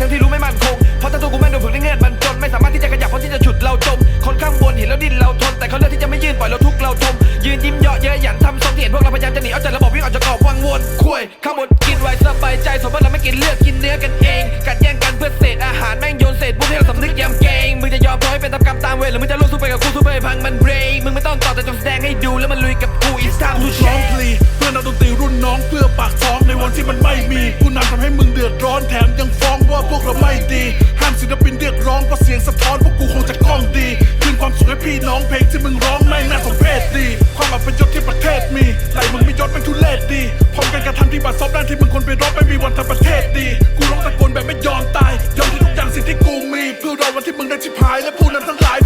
ทั้งที่รู้ไม่มั่นคง เพราะถ้าตัวกูแม่งโดนผลในเงื่อนมันจน ไม่สามารถที่จะขยับเพราะที่จะฉุดเราจม คนข้างบนเห็นแล้วดิ้นเราทน แต่เขาเลือกที่จะไม่ยืนปล่อยเราทุกเราทมยืนยิ้มเยาะเย้ยหยันทำทรงที่เห็นพวกเราพยายามจะหนีเอาใจระบบวิ่งออกจากกรอบวังวนคุยข้าวหมดกินไว้สบายใจสมมติเราไม่กินเลือดกินเนื้อกันเอง กัดแย่งกันเพื่อเศษอาหารแม่งโยนเศษบุญให้เราสำนึกยำเกรงมึงจะยอมปล่อยเป็นตามกรรมตามเวรหรือมึงจะลุกสู้ไปกับกูสู้ไปพังมันเบรกมึงไม่ต้องต่อแต่จงแสดงให้ดูแล้วมันลุยกับกูอีสตาร์ทูเชน งที่มันไม่มีกูนำทำให้มึงเดือดร้อนแถมยังฟ้องว่าพวกเราไม่ดี ห้ามศิลปินเรียกร้องเพราะเสียงสะท้อนพวกกูคงจะกล้องดีคืนความสุขให้พี่น้องเพลงที่มึงร้องแม่งน่าสมเพชดี ความอับเป็นยศที่ประเทศมีไหลมึงไม่ยศแม่งทุเรศดีพร้อมกันกระทำที่บาดซบด้านที่มึงคนไปรบไม่มีวันทำประเทศดี กูร้องตะโกนแบบไม่ยอมตายยอมที่ทุกอย่างสิ่งที่กูมีเพื่อรอวันที่มึงได้ชิบหายและผู้นั้นทั้งหลาย